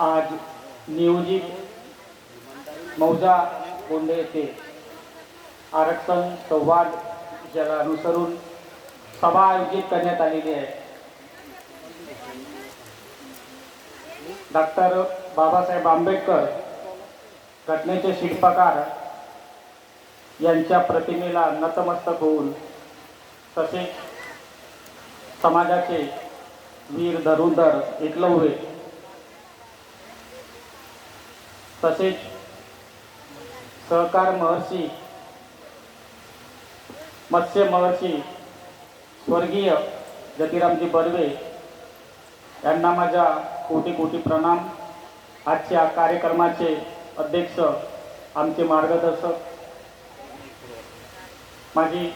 आज नियोजित मौजा गोंडे येथे आरक्षण संवाद ज्याला अनुसरून सभा आयोजित करण्यात आलेली आहे. डॉक्टर बाबासाहेब आंबेडकर घटनेचे शिल्पकार यांच्या प्रतिमेला नतमस्तक होऊन तसेच समाजाचे वीर धरुंधर एकलव्य तसेच सहकार महर्षी मत्स्य महर्षी स्वर्गीय जतीरामजी बर्वे यांना माझ्या कोटी कोटी प्रणाम. आजच्या कार्यक्रमाचे अध्यक्ष आमचे मार्गदर्शक माझी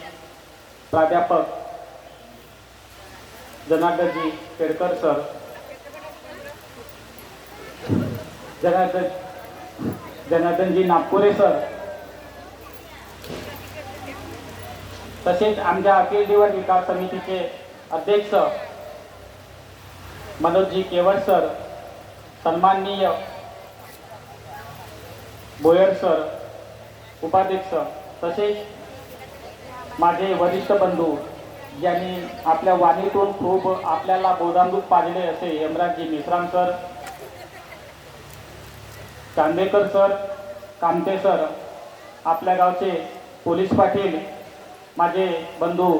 प्राध्यापक जनार्दनजी केडकर सर जनार्दन जनार्दनजी नागपुरे सर. तसेच आमच्या अखिल दिवस विकास समितीचे अध्यक्ष मनोजजी केवट सर सन्माननीय बोयर सर उपाध्यक्ष तसेच माझे वरिष्ठ बंधू ज्यांनी आपल्या वाणीतून खूप आपल्याला बोधामृत पाजले असे Yamrajji Mishram sir Chandekar sir Kamte sir आपल्या गावचे पोलीस पाटील माझे बंधू.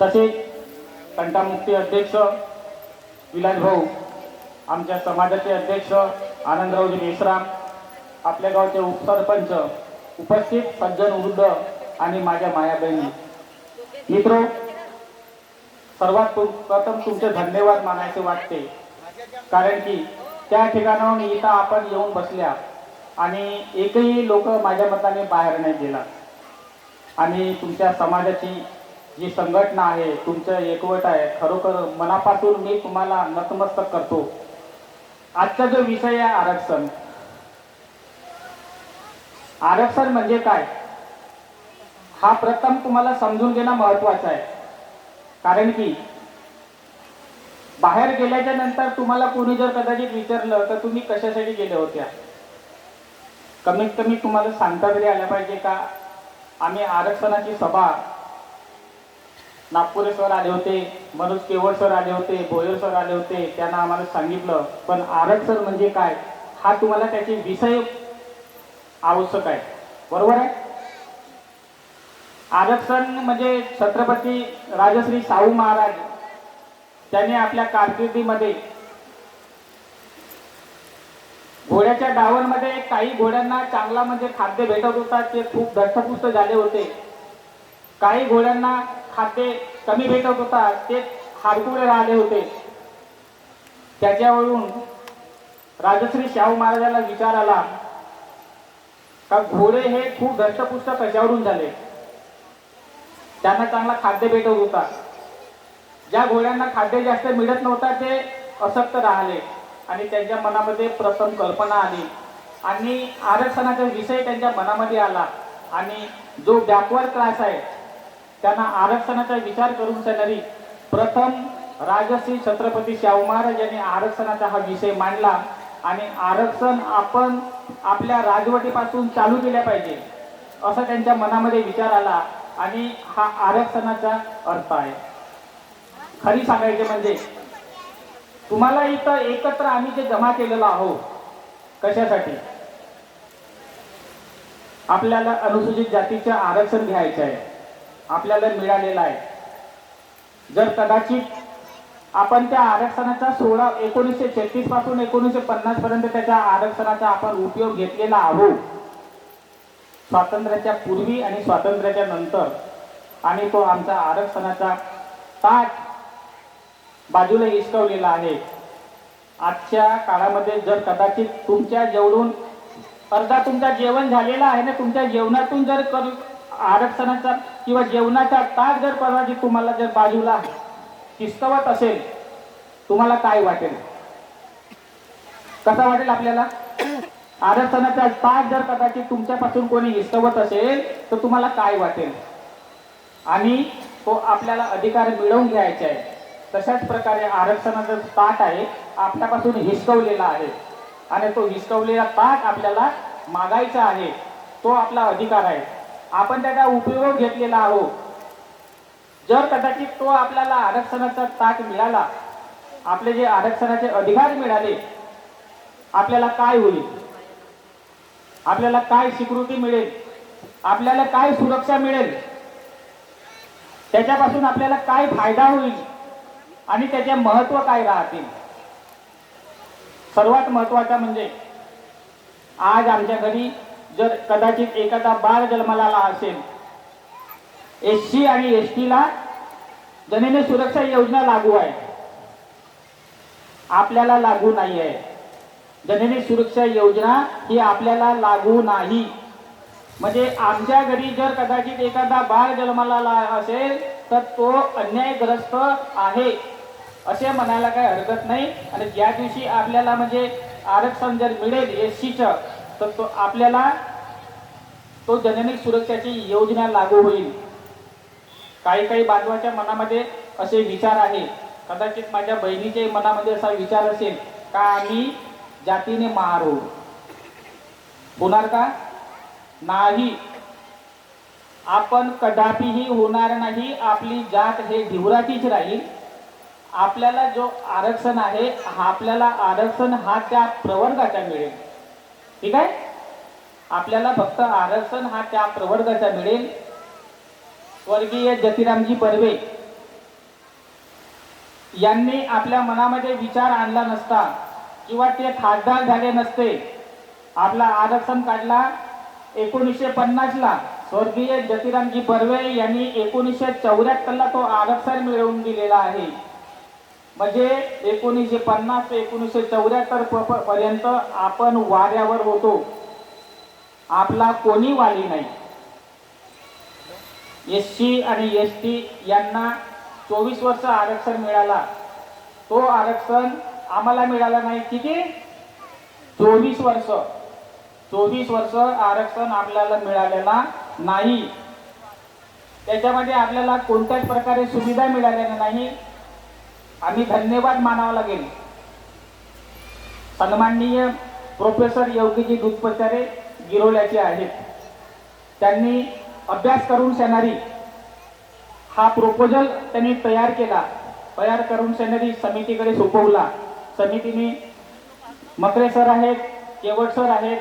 तसेच कंटामुक्ती अध्यक्ष विलास भाऊ आमच्या समाजाचे अध्यक्ष आनंदरावजी मेश्राम आपल्या गावचे उपसरपंच उपस्थित सज्जन वृद्ध आणि माझ्या माया बहिणी मित्र सर्वात प्रथम तुमचे धन्यवाद मानायचे वाटते. कारण की त्या ठिकाणाहून इथं आपण येऊन बसल्या आणि एकही लोक माझ्या मताने बाहेर नाही गेला आणि तुमच्या समाजाची जी संघटना आहे तुमचं एकवट आहे खरोखर मनापासून मी तुम्हाला नतमस्तक करतो. आजचा जो विषय आहे आरक्षण. आरक्षण म्हणजे काय? हा प्रथम तुम्हाला समजून घेणं महत्वाचं आहे. कारण की बाहेर गेल्याच्यानंतर तुम्हाला कोणी जर कदाचित विचारलं तर तुम्ही कशासाठी गेल्या होत्या? कमीत कमी तुम्हाला सांगता तरी आल्या पाहिजे का? आम्ही आरक्षणाची सभा नागपुरे सर आले होते मनोज केवळ सर आले होते भोयर सर आले होते त्यांना आम्हाला सांगितलं. पण आरक्षण म्हणजे काय? हा तुम्हाला त्याचे विषय आवश्यक आहे. बरोबर आहे? आरक्षण म्हणजे छत्रपती राजश्री शाहू महाराज त्याने आपल्या कारकिर्दीमध्ये घोड्याच्या डावरमध्ये काही घोड्यांना चांगला म्हणजे खाद्य भेटत होता ते खूप धष्टपुष्ट झाले होते. काही घोड्यांना खाद्य कमी भेटत होता ते हारकुळे राहिले होते. त्याच्यावरून राजश्री शाहू महाराजाला विचार आला का घोडे हे खूप धष्टपुष्ट कशावरून झाले? त्यांना चांगला खाद्य भेटत होता. ज्या घोड्यांना खाद्य जास्त मिळत नव्हता ते अशक्त राहिले आणि त्यांच्या मनामध्ये प्रथम कल्पना आली. आणि आरक्षणाचा विषय त्यांच्या मनामध्ये आला. आणि जो बॅकवर्ड क्लास आहे त्यांना आरक्षणाचा विचार करून सनरी प्रथम राजश्री छत्रपती शाहू महाराज यांनी आरक्षणाचा हा विषय मांडला. आणि आरक्षण आपण आपल्या राजवटीपासून चालू केल्या पाहिजे असं त्यांच्या मनामध्ये विचार आला. आणि हा आरक्षणाचा अर्थ आहे. खरी सांगायचे म्हणजे तुम्हाला इथं एकत्र आम्ही जे जमा केलेलं आहोत कशासाठी? आपल्याला अनुसूचित जातीचे आरक्षण घ्यायचं आहे. आपल्याला मिळालेलं आहे. जर कदाचित आपण त्या आरक्षणाचा सोळा एकोणीसशे छत्तीसपासून एकोणीसशे पन्नास पर्यंत त्याच्या आरक्षणाचा आपण उपयोग घेतलेला आहोत स्वातंत्र्याच्या पूर्वी आणि स्वातंत्र्याच्या नंतर आणि तो आमचा आरक्षणाचा ताट बाजूला हिसकवलेला आहे. आजच्या काळामध्ये जर कदाचित तुमच्या जेवढून अर्धा तुमचा जेवण झालेला आहे ना तुमच्या जेवणातून जर कर आरक्षणाचा किंवा जेवणाचा ताट जर कदाचित तुम्हाला जर बाजूला किसकवत असेल तुम्हाला काय वाटेल? कसा वाटेल आपल्याला? आरक्षणाचा पाठ जर कदाचित तुमच्यापासून कोणी हिसवत असेल तर तुम्हाला काय वाटेल? आणि तो आपल्याला अधिकार मिळवून घ्यायचा आहे तशाच प्रकारे आरक्षणाचा ताट आहे आपल्यापासून हिसकवलेला आहे. आणि तो हिसकवलेला ताट आपल्याला मागायचा आहे तो आपला अधिकार आहे. आपण त्याचा उपयोग घेतलेला आहोत. जर कदाचित तो आपल्याला आरक्षणाचा ताट मिळाला आपले जे आरक्षणाचे अधिकार मिळाले आपल्याला काय होईल? आपल्याला काय स्वीकृती मिळेल? आपल्याला काय सुरक्षा मिळेल? त्याच्यापासून आपल्याला काय फायदा होईल? आणि त्याचे महत्त्व काय राहतील? सर्वात महत्त्वाचा म्हणजे आज आमच्या घरी जर कदाचित एखादा बाळ जन्माला असेल एस सी आणि एस टीला जननी सुरक्षा योजना लागू आहे. आपल्याला लागू नाही आहे जननी सुरक्षा योजना ही आपल्याला लागू नाही. म्हणजे आमच्या घरी जर कदाचित एखादा बाळ जन्माला असेल तर तो अन्यायग्रस्त आहे असे म्हणायला काही हरकत नाही. आणि ज्या दिवशी आपल्याला म्हणजे आरक्षण जर मिळेल एस सीचं तर तो आपल्याला तो जननी सुरक्षाची योजना लागू होईल. काही काही बांधवाच्या मनामध्ये असे विचार आहे. कदाचित माझ्या बहिणीच्या मनामध्ये असा विचार असेल का आम्ही जातीने मार. होणार का? नाही. आपण कदापिही होणार नाही आपली जात हे ढिवराचीच राहील. आपल्याला जो आरक्षण आहे हा आपल्याला आरक्षण हा त्या प्रवर्गाचा मिळेल. ठीक आहे? आपल्याला फक्त आरक्षण हा त्या प्रवर्गाचा मिळेल. स्वर्गीय जतीरामजी बर्वे यांनी आपल्या मनामध्ये विचार आणला नसता. किंवा ते खासदार झाले नसते. आपला आरक्षण काढला एकोणीसशे पन्नासला. स्वर्गीय जतिरामजी बर्वे यांनी एकोणीसशे चौऱ्याहत्तरला तो आरक्षण मिळवून दिलेला आहे. म्हणजे एकोणीसशे पन्नास ते एकोणीसशे चौऱ्याहत्तर पर्यंत आपण वाऱ्यावर होतो. आपला कोणी वाली नाही. एस सी आणि एस टी यांना चोवीस वर्ष आरक्षण मिळाला. तो आरक्षण आम्हाला मिळाला नाही किती चोवीस वर्ष. चोवीस वर्ष आरक्षण आपल्याला मिळालेला नाही. त्याच्यामध्ये आपल्याला कोणत्याच प्रकारे सुविधा मिळालेल्या नाही. आम्ही धन्यवाद मानावा लागेल. सन्माननीय प्रोफेसर योगीजी दुधपचारे गिरोल्याचे आहेत. त्यांनी अभ्यास करून सेनारी हा प्रोपोजल त्यांनी तयार केला. तयार करून सेनारी समितीकडे सोपवला. समितीने मकरे सर आहेत केवट सर आहेत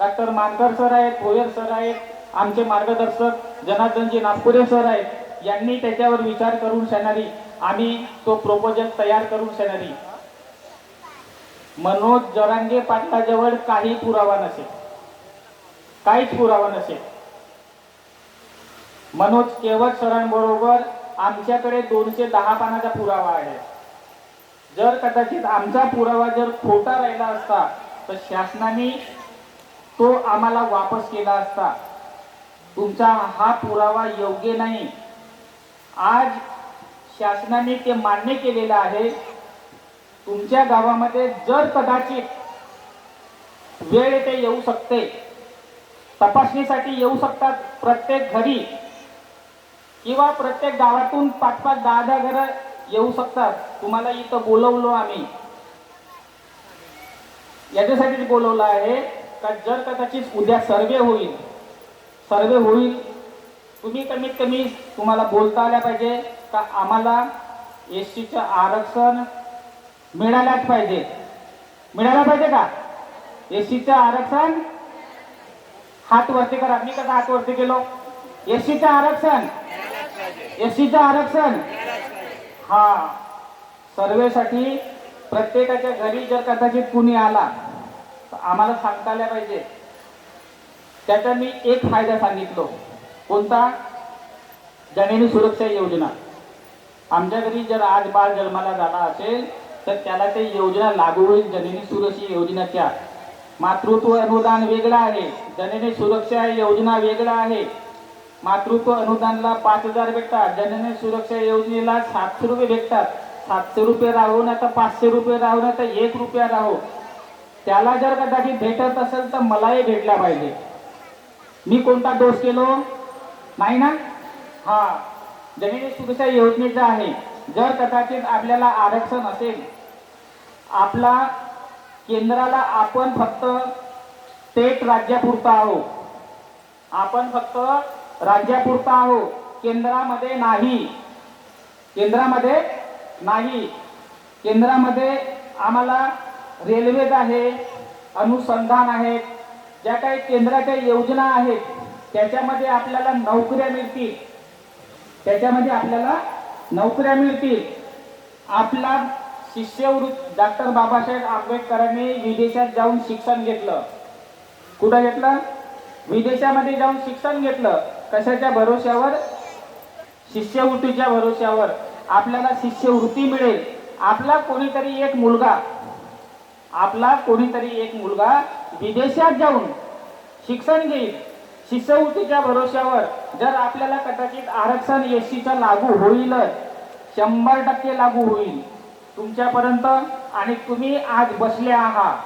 डॉक्टर मानकर सर आहेत भोयर सर आहेत आमचे मार्गदर्शक जनार्दनजी नागपुरे सर आहेत यांनी त्याच्यावर विचार करून शेणारी आम्ही तो प्रोपोजल तयार करून शेणारी. मनोज जरांगे पाटलाजवळ काही पुरावा नसेल. काहीच पुरावा नसेल. मनोज केवट सरांबरोबर आमच्याकडे दोनशे दहा पानाचा पुरावा आहे. जर कदाचित आमचा पुरावा जर खोटा राहिला असता तर शासनाने तो आम्हाला वापस केला असता. तुमचा हा पुरावा योग्य नाही. आज शासनाने ते मान्य केलेलं आहे. तुमच्या गावामध्ये जर कदाचित वेळ येथे येऊ शकते तपासणीसाठी येऊ शकतात प्रत्येक घरी किंवा प्रत्येक गावातून पाच पाच दहा दहा घरं येऊ शकतात. तुम्हाला इथं बोलवलो आम्ही. याच्यासाठीच बोलवलं आहे का जर कदाचित उद्या सर्वे होईल सर्वे होईल तुम्ही कमीत कमी तुम्हाला बोलता आल्या पाहिजे का आम्हाला एस सीचं आरक्षण मिळाल्याच पाहिजे. मिळायला पाहिजे का? एस सीचं आरक्षण? हात वरती करा. मी कसा हात वरती गेलो एस सीचं आरक्षण. एस सीचं आरक्षण. हा. सर्वेसाठी प्रत्येकाच्या घरी जर कदाचित कुणी आला तर आम्हाला सांगता आल्या पाहिजे. त्याचा मी एक फायदा सांगितलो. कोणता? जननी सुरक्षा योजना. आमच्या घरी जर आज बाळ जन्माला झाला असेल तर त्याला ते योजना लागू होईल. जननी सुरक्षा योजनेच्या मातृत्व अनुदान वेगळं आहे. जननी सुरक्षा योजना वेगळं आहे. मातृत्व अनुदानला पाच हजार भेटतात. जननी सुरक्षा योजनेला सातशे रुपये भेटतात. सातशे रुपये राहू ना तर पाचशे रुपये राहू ना तर एक रुपया राहू. त्याला जर कदाचित भेटत असेल तर मलाही भेटला पाहिजे. मी कोणता दोष केलो? नाही ना? हा. जननी सुरक्षा योजनेचा आहे. जर कदाचित आपल्याला आरक्षण असेल आपला केंद्राला आपण फक्त स्टेट राज्यापुरता आहो आपण फक्त राज्यापुरता आहो केंद्रामध्ये नाही. केंद्रामध्ये नाही. केंद्रामध्ये आम्हाला रेल्वेज आहे अनुसंधान आहेत ज्या काही केंद्राच्या योजना आहेत त्याच्यामध्ये आपल्याला नोकऱ्या मिळतील. त्याच्यामध्ये आपल्याला नोकऱ्या मिळतील. आपला शिष्यवृत्त डॉक्टर बाबासाहेब आंबेडकरांनी विदेशात जाऊन शिक्षण घेतलं. कुठं घेतलं? विदेशामध्ये जाऊन शिक्षण घेतलं. कशाच्या भरोश्यावर? शिष्यवृत्तीच्या भरोश्यावर. आपल्याला शिष्यवृत्ती मिळेल. आपला कोणीतरी एक मुलगा आपला कोणीतरी एक मुलगा विदेशात जाऊन शिक्षण घेईल. शिष्यवृत्तीच्या भरोश्यावर जर आपल्याला कदाचित आरक्षण एस सीचा लागू होईलच शंभर टक्के लागू होईल. तुमच्यापर्यंत आणि तुम्ही आज बसले आहात.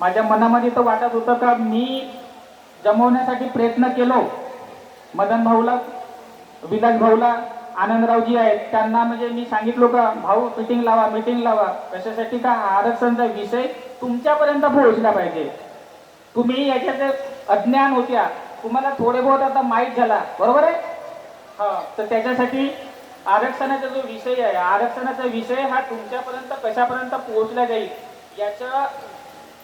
माझ्या मनामध्ये तर वाटत होतं का मी जमवण्यासाठी प्रयत्न केलो. मदन भाऊला विलास भाऊला आनंदरावजी आहेत. त्यांना म्हणजे मी सांगितलो का भाऊ मिटिंग लावा मिटिंग लावा. कशासाठी का आरक्षणचा विषय तुमच्यापर्यंत पोहोचला पाहिजे? तुम्ही याच्यात अज्ञान होत्या. तुम्हाला थोडे बहुत आता माहीत झाला. बरोबर आहे? हा तर त्याच्यासाठी आरक्षणाचा जो विषय आहे आरक्षणाचा विषय हा तुमच्यापर्यंत कशापर्यंत पोहोचला जाईल याचं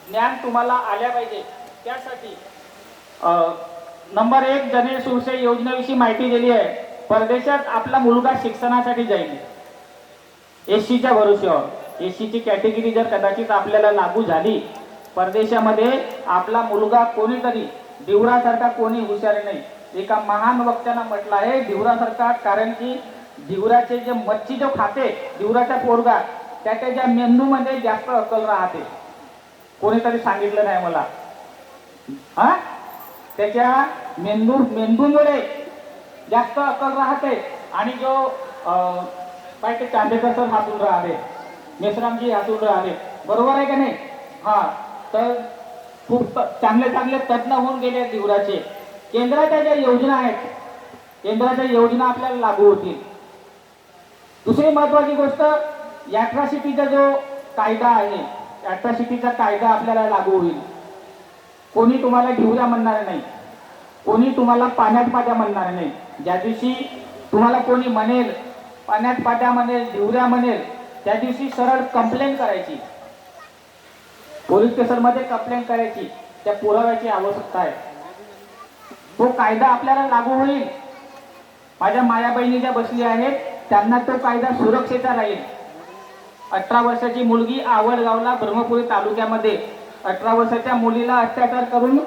ज्ञान तुम्हाला आल्या पाहिजे. त्यासाठी नंबर एक जने सुरक्षे योजनेविषयी माहिती दिली आहे. परदेशात आपला मुलगा शिक्षणासाठी जाईल. एस सीच्या भरोश्यावर. एस सीची कॅटेगरी जर कदाचित आपल्याला लागू झाली परदेशामध्ये आपला मुलगा कोणीतरी दिवरासारखा कोणी हुशार नाही. एका महान वक्त्यानं म्हटलं आहे दिवरासारखा कारण की दिवराचे जे मच्छी जो खाते दिवराच्या पोरगा त्या त्याच्या मेंदूमध्ये जास्त अकल राहते. कोणीतरी सांगितलं नाही मला. हा? त्याच्या मेंदू मेंदूमुळे जास्त अकल राहते आणि जो पाहिजे ते चांदेकर सर हातून राहते. मेसरामजी हातून राहते. बरोबर आहे का नाही? हा. तर खूप चांगले चांगले तज्ज्ञ होऊन गेले दिवराचे. केंद्राच्या ज्या योजना आहेत केंद्राच्या योजना आपल्याला लागू होतील. दुसरी महत्वाची गोष्ट अॅट्रॉसिटीचा जो कायदा आहे अॅट्रॉसिटीचा कायदा आपल्याला लागू होईल. कोणी तुम्हाला घेऊ द्या म्हणणार नाही. कोणी तुम्हाला पाण्यात पाट्या म्हणणार नाही. ज्या दिवशी तुम्हाला कोणी म्हणेल पाण्यात पाट्या म्हणेल ढिवऱ्या म्हणेल त्या दिवशी सरळ कंप्लेंट करायची. पोलीस स्टेशनमध्ये कंप्लेंट करायची. त्या पुराव्याची आवश्यकता आहे. तो कायदा आपल्याला लागू होईल. माझ्या माया बहिणी ज्या बसली आहेत त्यांना तो कायदा सुरक्षेचा राहील. अठरा वर्षाची मुलगी आवडगावला ब्रह्मपुरी तालुक्यामध्ये अठरा वर्षाच्या मुलीला अत्याचार करून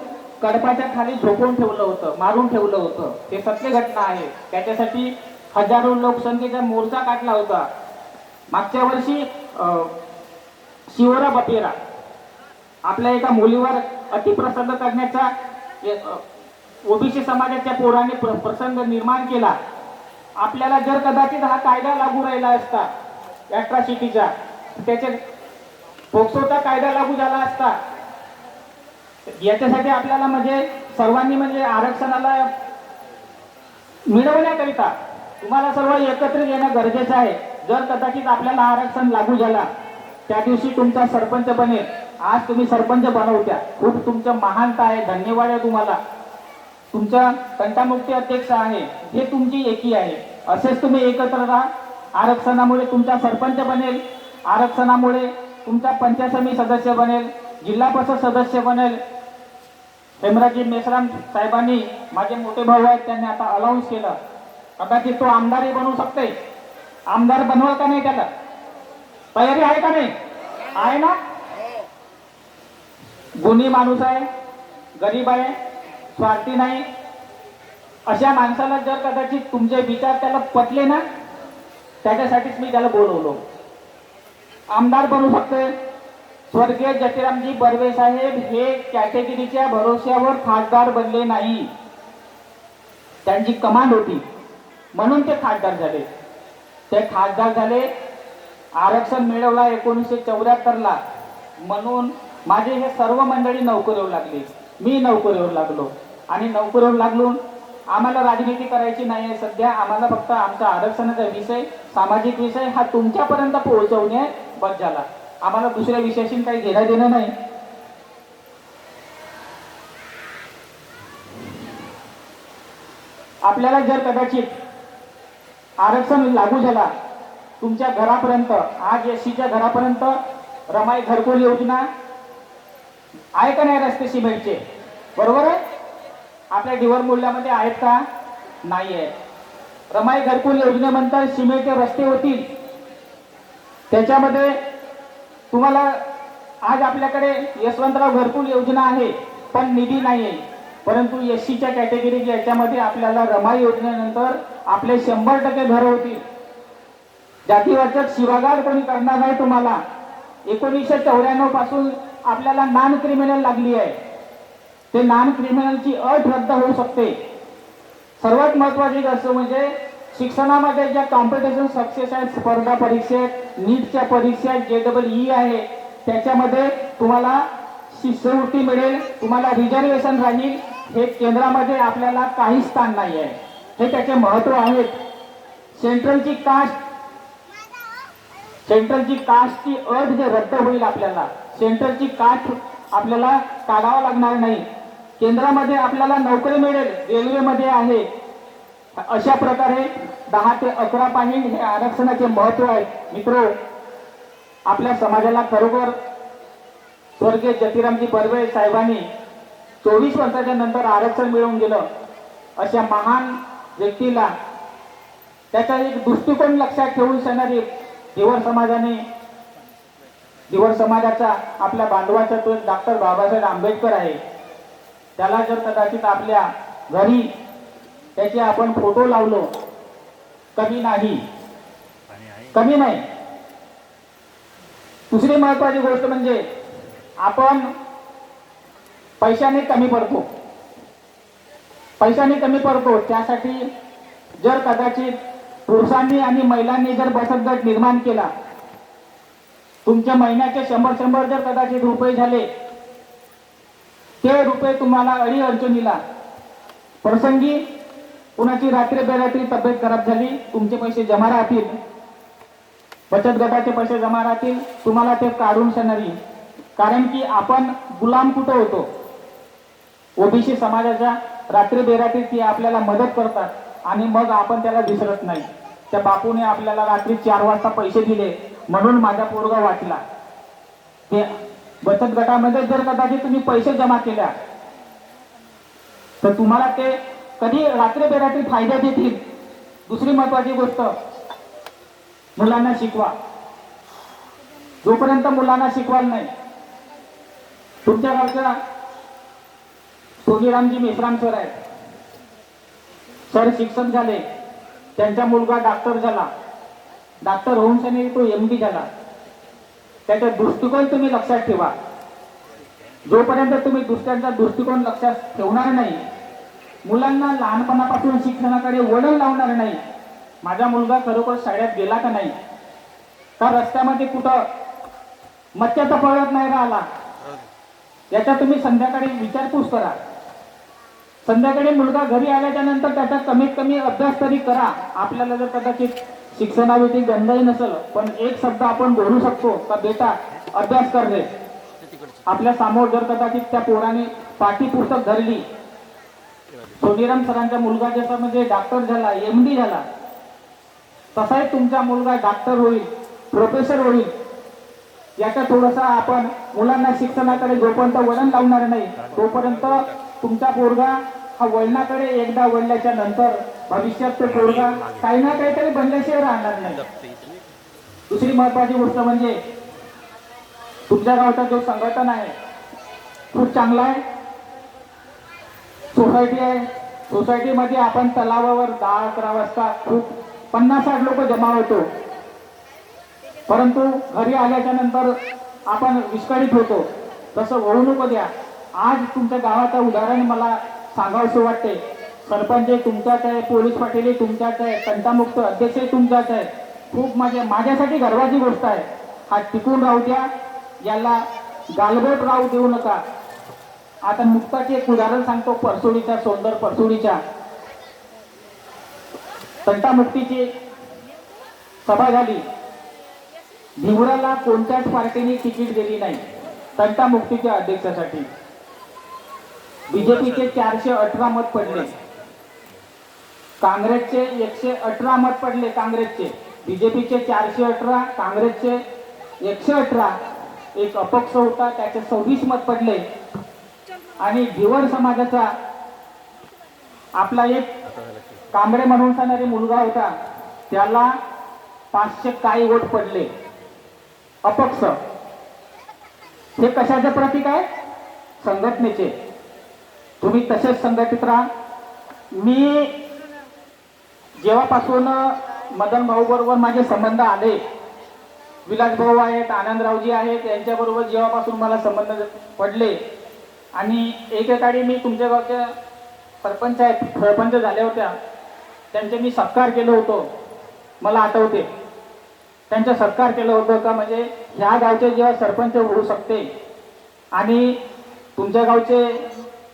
कडपाच्या खाली झोपून ठेवलं होतं मारून ठेवलं होतं. हे सत्य घटना आहे. त्याच्यासाठी हजारो लोकसंख्येचा मोर्चा काढला होता. मागच्या वर्षी शिवरा बपेरा आपल्या एका मुलीवर अतिप्रसंग करण्याचा ओबीसी समाजाच्या पोराने प्र- प्रसंग निर्माण केला. आपल्याला जर कदाचित हा कायदा लागू राहिला असता अॅट्रॉसिटीचा त्याच्या पोक्सोचा कायदा लागू झाला असता याच्यासाठी आपल्याला म्हणजे सर्वांनी म्हणजे आरक्षणाला मिळवण्याकरिता तुम्हाला सर्व एकत्रित येणं गरजेचं आहे. जर कदाचित आपल्याला आरक्षण लागू झाला त्या दिवशी तुमचा सरपंच बनेल आज तुम्ही सरपंच बनवत्या. खूप तुमचं महानता आहे धन्यवाद आहे तुम्हाला. तुमचा कंटामुक्ती अध्यक्ष आहे हे तुमची एकी आहे. असेच तुम्ही एकत्र राहा. आरक्षणामुळे तुमचा सरपंच बनेल. आरक्षणामुळे तुमचा पंचायत समिती सदस्य बनेल जिल्हा परिषद सदस्य बनेल. हेमराजी मेश्राम साहेबांनी माझे मोठे भाऊ आहेत त्यांनी आता अलाउन्स केलं. कदाचित तो आमदारही बनवू शकते आमदार बनवाल का नाही त्याला? तयारी आहे का नाही? आहे ना? गुणी माणूस आहे गरीब आहे स्वार्थी नाही. अशा माणसाला जर कदाचित तुमचे विचार त्याला पटले ना त्याच्यासाठीच मी त्याला बोलवलो. आमदार बनू शकते स्वर्गीय जटिरामजी बर्वे साहेब हे कॅटेगरीच्या भरोश्यावर खासदार बनले नाही. त्यांची कमांड होती. म्हणून ते खासदार झाले. ते खासदार झाले. आरक्षण मिळवला एकोणीसशे चौऱ्याहत्तरला. म्हणून माझे हे सर्व मंडळी नोकरीवर लागली. मी नोकरीवर लागलो. आणि नोकरीवर लागलो आम्हाला राजनीती करायची नाही आहे. सध्या आम्हाला फक्त आमचा आरक्षणाचा विषय सामाजिक विषय हा तुमच्यापर्यंत पोहोचवणे बस झाला. आम्हाला दुसऱ्या विषयाशी काही घेणं देणं नाही. आपल्याला जर कदाचित आरक्षण लागू झाला तुमच्या घरापर्यंत आज एस घरापर्यंत रमाई घरकुल योजना आहे का नाही रस्ते सिमेंटचे? बरोबर आहे? आपल्या डिवर मूल्यामध्ये आहेत का? नाही आहे रमाई घरकुल योजनेनंतर सिमेंटचे रस्ते होतील. त्याच्यामध्ये तुम्हाला आज आपल्याकडे यशवंतराव घरकुल योजना आहे पण निधी नाही आहे परंतु एस सीच्या कॅटेगरी याच्यामध्ये आपल्याला रमा योजनेनंतर आपले शंभर टक्के घर होतील. जातीवाचक शिवागार कोणी करणार नाही तुम्हाला. एकोणीसशे चौऱ्याण्णवपासून आपल्याला नॉन क्रिमिनल लागली आहे. ते नॉन क्रिमिनलची अट रद्द होऊ शकते. सर्वात महत्वाची गोष्ट म्हणजे शिक्षणामध्ये ज्या कॉम्पिटिशन सक्सेस आहेत स्पर्धा परीक्षेत नीटच्या परीक्षेत जे डबल ई e आहे त्याच्यामध्ये तुम्हाला शिष्यवृत्ती मिळेल तुम्हाला रिझर्वेशन राहील. हे केंद्रामध्ये आपल्याला काही स्थान नाही आहे. हे त्याचे महत्त्व आहेत. सेंट्रलची कास्ट सेंट्रलची कास्टची अट जे रद्द होईल आपल्याला सेंट्रलची कास्ट आपल्याला काढावं लागणार नाही. केंद्रामध्ये आपल्याला नोकरी मिळेल रेल्वेमध्ये आहे. अशा प्रकारे दहा ते अकरा पॉईंट हे आरक्षणाचे महत्त्व आहे. मित्र आपल्या समाजाला खरोखर स्वर्गीय जतीरामजी बर्वे साहेबांनी चोवीस वर्षाच्या नंतर आरक्षण मिळवून दिलं. अशा महान व्यक्तीला त्याचा एक दृष्टिकोन लक्षात ठेवून सणारी दिवर समाजाने दिवर समाजाचा आपल्या बांधवाचा तो डॉक्टर बाबासाहेब आंबेडकर आहे. त्याला जर कदाचित आपल्या घरी त्याचे आपण फोटो लावलो. कमी नाही. कमी नाही. दुसरी महत्वाची गोष्ट म्हणजे आपण पैशाने कमी पडतो. पैशाने कमी पडतो. त्यासाठी जर कदाचित पुरुषांनी आणि महिलांनी जर बचत गट निर्माण केला तुमच्या महिन्याचे शंभर शंभर जर कदाचित रुपये झाले ते रुपये तुम्हाला अडी अडचणीला प्रसंगी कुणाची रात्री बेरात्री तब्येत खराब झाली तुमचे पैसे जमा राहतील. बचत गटाचे पैसे जमा राहतील. तुम्हाला ते काढून सणारी कारण की आपण गुलाम कुठं होतो? ओबीसी समाजाच्या रात्री बेरात्री ती आपल्याला मदत करतात आणि मग आपण त्याला विसरत नाही. त्या बापूने आपल्याला रात्री चार वाजता पैसे दिले म्हणून माझा पोरगा वाचला. ते बचत गटामध्ये जर कदाचित तुम्ही पैसे जमा केल्या तर तुम्हाला ते कधी रात्री बेरात्री फायदा देतील? दुसरी महत्वाची गोष्ट मुलांना शिकवा. जोपर्यंत मुलांना शिकवाल नाही तुमच्या गावच्या सोनीरामजी मेश्राम सर आहेत. सर शिक्षण झाले त्यांचा मुलगा डॉक्टर झाला. डॉक्टर होऊन सनी तो एम डी झाला. त्याचा दृष्टिकोन तुम्ही लक्षात ठेवा. जोपर्यंत तुम्ही दुसऱ्यांचा दृष्टिकोन लक्षात ठेवणार नाही मुलांना लहानपणापासून शिक्षणाकडे वळण लावणार नाही. माझा मुलगा खरोखर शाळेत गेला का नाही? का रस्त्यामध्ये कुठं मच्छ्याचा पळत नाही राहिला? याचा तुम्ही संध्याकाळी विचारपूस करा. संध्याकाळी मुलगा घरी आल्याच्यानंतर त्याचा कमीत कमी अभ्यास तरी करा. आपल्याला जर कदाचित शिक्षणाविषयी गंधही नसेल पण एक शब्द आपण बोलू शकतो का बेटा अभ्यास कर रे. आपल्यासमोर जर कदाचित त्या पोराने पाठीपुस्तक धरली सोनीराम सरांचा मुलगा जसा म्हणजे डॉक्टर झाला एम डी झाला तसाही तुमचा मुलगा डॉक्टर होईल प्रोफेसर होईल. याचा थोडासा आपण मुलांना शिक्षणाकडे जोपर्यंत वळण लावणार नाही तोपर्यंत तुमचा पोरगा हा वळणाकडे एकदा वळल्याच्या नंतर भविष्यात तो पोरगा काही ना काहीतरी बनल्याशिवाय राहणार नाही. दुसरी महत्वाची गोष्ट म्हणजे तुमच्या गावचा जो संघटन आहे खूप चांगला आहे. सोसायटी आहे. सोसायटीमध्ये आपण तलावावर दहा अकरा वाजता खूप पन्नास साठ लोक जमा होतो. परंतु घरी आल्याच्यानंतर आपण विस्कळीत होतो. तसं होऊ नको द्या. आज तुमच्या गावाचं उदाहरण मला सांगावंसं वाटते सरपंच हे तुमच्याच आहे पोलीस पाटील तुमच्याच आहे तंटामुक्त अध्यक्ष तुमचाच आहे. खूप माझ्या माझ्यासाठी गर्वाची गोष्ट आहे. हा टिकून राहू द्या. याला गालबोट राहू देऊ नका. आता मुक्ताचे एक उदाहरण सांगतो परसोडीच्या सौंदर परसोडीच्या. तंटामुक्तीची सभा झाली. भिवराला कोणत्याच पार्टीने तिकीट दिली नाही तंटामुक्तीच्या अध्यक्षासाठी. बीजेपीचे चारशे अठरा मत पडले. काँग्रेसचे एकशे अठरा मत पडले काँग्रेसचे. बीजेपीचे चारशे अठरा काँग्रेसचे एकशे अठरा. एक अपक्ष होता त्याचे सव्वीस मत पडले. आणि धिवर समाजाचा आपला एक कांबळे म्हणून सांगणारे मुलगा होता त्याला पाचशे काही वोट पडले. अपक्ष. हे कशाचे प्रतीक आहे? संघटनेचे. तुम्ही तसेच संघटित राहा. मी जेव्हापासून मदन भाऊ बरोबर माझे संबंध आले विलास भाऊ आहेत आनंदरावजी आहेत यांच्याबरोबर जेव्हापासून मला संबंध पडले आणि एकेकाळी मी तुमच्या गावच्या सरपंच आहेत सरपंच झाल्या होत्या. त्यांचे मी सत्कार केलो होतो. मला आठवते. त्यांचा सत्कार केलं होतं का? म्हणजे ह्या गावचे जेव्हा सरपंच होऊ शकते आणि तुमच्या गावचे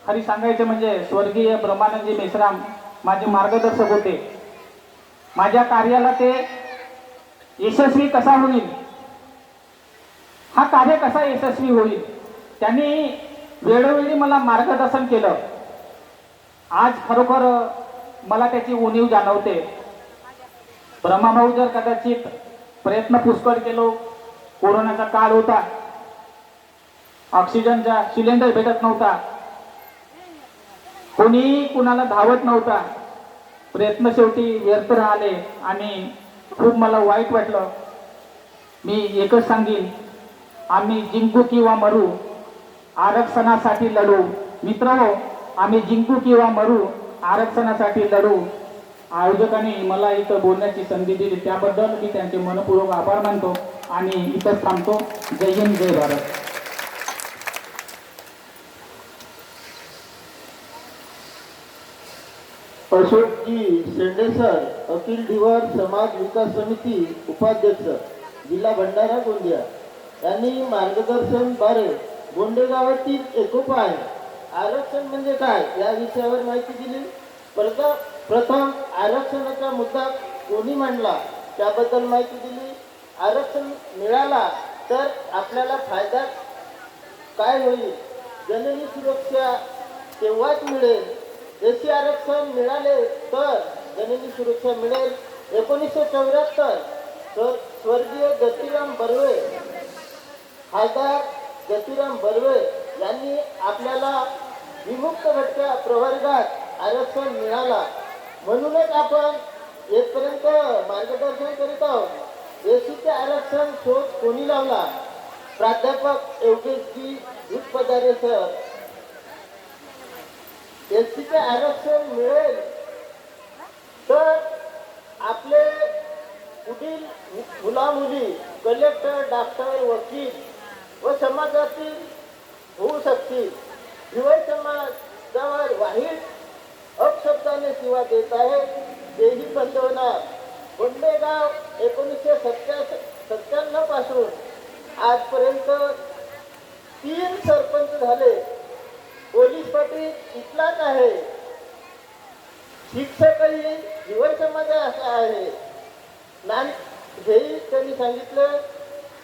खरी सांगायचे म्हणजे स्वर्गीय ब्रह्मानंदजी मेश्राम माझे मार्गदर्शक होते. माझ्या कार्याला ते यशस्वी कसा होईल? हा कार्य कसा यशस्वी होईल? त्यांनी वेळोवेळी मला मार्गदर्शन केलं. आज खरोखर मला त्याची उणीव जाणवते. ब्रह्माभाऊ जर कदाचित प्रयत्न पुष्कळ केलो कोरोनाचा काळ होता. ऑक्सिजनचा सिलेंडर भेटत नव्हता. कोणी कुणाला धावत नव्हता. प्रयत्न शेवटी व्यर्थ राहिले आणि खूप मला वाईट वाटलं. मी एकच सांगेन आम्ही जिंकू किंवा मरू आरक्षणासाठी लढू. मित्र आम्ही जिंकू किंवा मरू आरक्षणासाठी लढू. आयोजकांनी मला इथं बोलण्याची संधी दिली. त्याबद्दल मी त्यांचे मनपूर्वक आभार मानतो आणि इथं थांबतो. जय हिंद जय भारत. अशोकजी शेंडेसर अखिल ढिवर समाज विकास समिती उपाध्यक्ष जिल्हा भंडारा गोंदिया. यांनी मार्गदर्शन बारे गोंडे गावातील एकोपा आहे. आरक्षण म्हणजे काय? या विषयावर माहिती दिली. प्रथम प्रथम आरक्षणाचा मुद्दा कोणी मांडला? त्याबद्दल माहिती दिली. आरक्षण मिळाला तर आपल्याला फायदा काय होईल? जननी सुरक्षा तेव्हाच मिळेल? एसी आरक्षण मिळाले तर जननी सुरक्षा मिळेल. एकोणीसशे चौऱ्याहत्तर तर स्वर्गीय गतिराम बर्वे खासदार गतीराम बर्वे यांनी आपल्याला विमुक्त घटका प्रवर्गात आरक्षण मिळाला. म्हणूनच आपण येथपर्यंत मार्गदर्शन करीत आहोत. एसीचे आरक्षण शोध कोणी लावला? प्राध्यापक योगेशजी दूधपदारे सर. एसटीचे आरक्षण मिळेल? तर आपले पुढील मुला मुली कलेक्टर डॉक्टर वकील व समाजातील होऊ शकतील. शिवाय समाजावर वाईट अपशब्दाने सेवा देत आहे. तेही बंद होणार गोंडेगाव एकोणीसशे सत्त्या सत्त्याण्णवपासून आजपर्यंत तीन सरपंच झाले. पोलीस पाटील इथलाच आहे. शिक्षकही जीवन समाज असा आहे. नान हेही त्यांनी सांगितलं.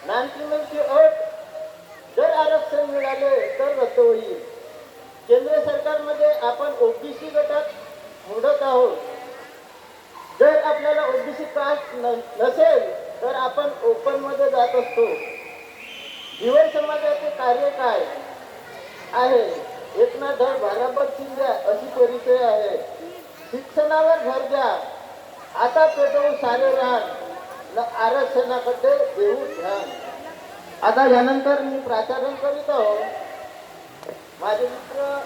नॉन म्हणजे अट. जर आरक्षण मिळाले तर रद्द होईल. केंद्र सरकारमध्ये आपण ओबीसी गटात मोडत आहोत. जर आपल्याला ओबीसी कास्ट नसेल तर आपण ओपनमध्ये जात असतो. जीवन समाजाचे कार्य काय आहे? एकनाथ धड भारापत शिंद्या अशी परिचय आहे. शिक्षणावर भर द्या. आता पेटवू सारे राहण न आरक्षणाकडे देऊ ध्यान. आता यानंतर मी प्राचार्य करीत आहो माझे मित्र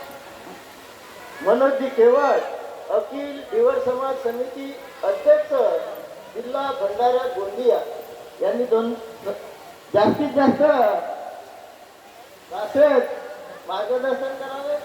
मनोजी केवळ अखिल दिवर समाज समिती अध्यक्ष जिल्हा भंडारा गोंदिया यांनी दोन जास्तीत जास्त भाषेत मार्गदर्शन करावे.